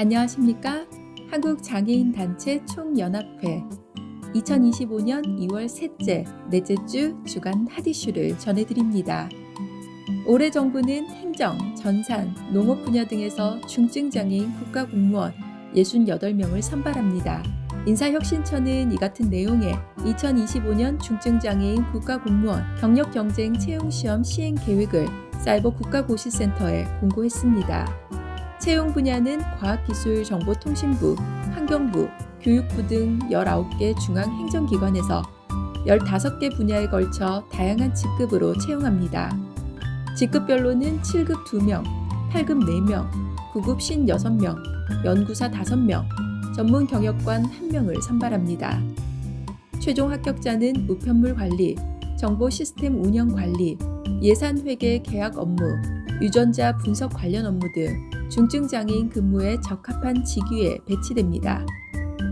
안녕하십니까? 한국 장애인 단체 총연합회 2025년 2월 셋째, 넷째 주 주간 핫이슈를 전해드립니다. 올해 정부는 행정, 전산, 농업 분야 등에서 중증장애인 국가공무원 68명을 선발합니다. 인사혁신처는 이 같은 내용의 2025년 중증장애인 국가공무원 경력경쟁 채용시험 시행 계획을 사이버 국가고시센터에 공고했습니다. 채용 분야는 과학기술정보통신부, 환경부, 교육부 등 19개 중앙행정기관에서 15개 분야에 걸쳐 다양한 직급으로 채용합니다. 직급별로는 7급 2명, 8급 4명, 9급 56명, 연구사 5명, 전문 경영관 1명을 선발합니다. 최종 합격자는 우편물 관리, 정보 시스템 운영 관리, 예산 회계 계약 업무, 유전자 분석 관련 업무 등 중증 장애인 근무에 적합한 직위에 배치됩니다.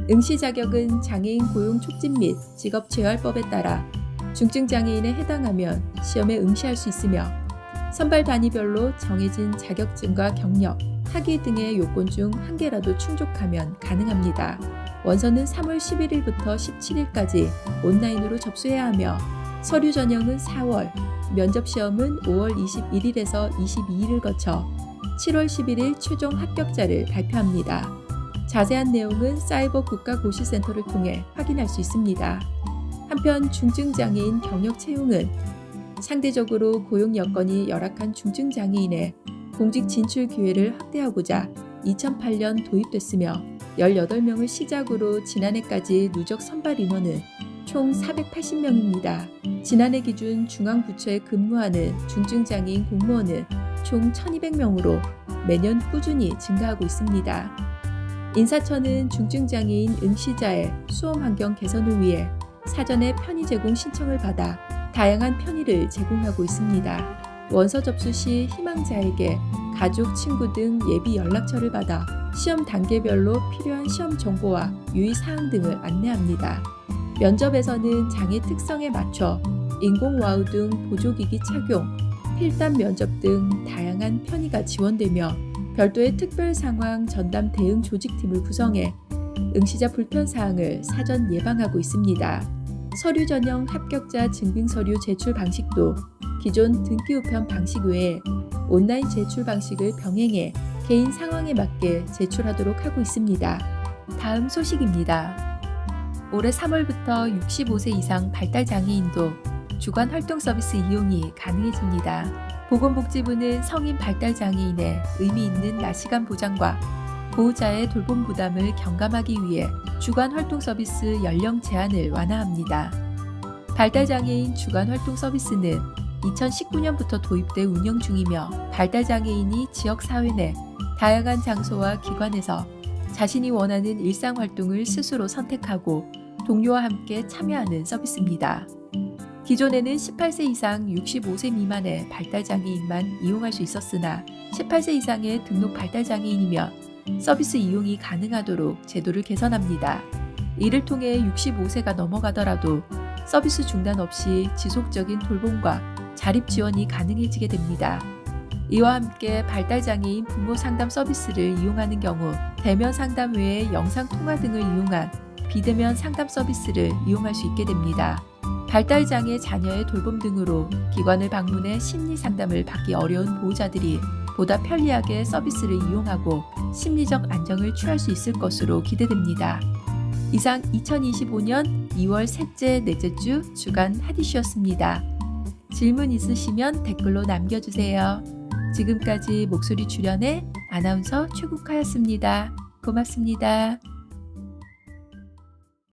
응시 자격은 장애인 고용 촉진 및 직업 재활법에 따라 중증 장애인에 해당하면 시험에 응시할 수 있으며 선발 단위별로 정해진 자격증과 경력, 학위 등의 요건 중 한 개라도 충족하면 가능합니다. 원서는 3월 11일부터 17일까지 온라인으로 접수해야 하며 서류 전형은 4월, 면접 시험은 5월 21일에서 22일을 거쳐 7월 11일 최종 합격자를 발표합니다. 자세한 내용은 사이버 국가고시센터를 통해 확인할 수 있습니다. 한편 중증장애인 경력 채용은 상대적으로 고용 여건이 열악한 중증장애인의 공직 진출 기회를 확대하고자 2008년 도입됐으며 18명을 시작으로 지난해까지 누적 선발 인원은 총 480명입니다. 지난해 기준 중앙부처에 근무하는 중증장애인 공무원은 총 1200명으로 매년 꾸준히 증가하고 있습니다. 인사처는 중증 장애인 응시자의 수험 환경 개선을 위해 사전에 편의 제공 신청을 받아 다양한 편의를 제공하고 있습니다. 원서 접수 시 희망자에게 가족, 친구 등 예비 연락처를 받아 시험 단계별로 필요한 시험 정보와 유의 사항 등을 안내합니다. 면접에서는 장애 특성에 맞춰 인공와우 등 보조기기 착용, 필담 면접 등 다양한 편의가 지원되며 별도의 특별 상황 전담 대응 조직팀을 구성해 응시자 불편 사항을 사전 예방하고 있습니다. 서류 전형 합격자 증빙 서류 제출 방식도 기존 등기 우편 방식 외에 온라인 제출 방식을 병행해 개인 상황에 맞게 제출하도록 하고 있습니다. 다음 소식입니다. 올해 3월부터 65세 이상 발달 장애인도 주간 활동 서비스 이용이 가능해집니다. 보건복지부는 성인 발달 장애인의 의미 있는 낮 시간 보장과 보호자의 돌봄 부담을 경감하기 위해 주간 활동 서비스 연령 제한을 완화합니다. 발달 장애인 주간 활동 서비스는 2019년부터 도입돼 운영 중이며 발달 장애인이 지역 사회 내 다양한 장소와 기관에서 자신이 원하는 일상 활동을 스스로 선택하고 동료와 함께 참여하는 서비스입니다. 기존에는 18세 이상 65세 미만의 발달장애인만 이용할 수 있었으나 18세 이상의 등록 발달장애인이면 서비스 이용이 가능하도록 제도를 개선합니다. 이를 통해 65세가 넘어가더라도 서비스 중단 없이 지속적인 돌봄과 자립 지원이 가능해지게 됩니다. 이와 함께 발달장애인 부모 상담 서비스를 이용하는 경우 대면 상담 외에 영상 통화 등을 이용한 비대면 상담 서비스를 이용할 수 있게 됩니다. 발달장애 자녀의 돌봄 등으로 기관을 방문해 심리 상담을 받기 어려운 보호자들이 보다 편리하게 서비스를 이용하고 심리적 안정을 취할 수 있을 것으로 기대됩니다. 이상 2025년 2월 셋째, 넷째 주 주간 하디슈였습니다. 질문 있으시면 댓글로 남겨주세요. 지금까지 목소리 출연의 아나운서 최국화였습니다. 고맙습니다.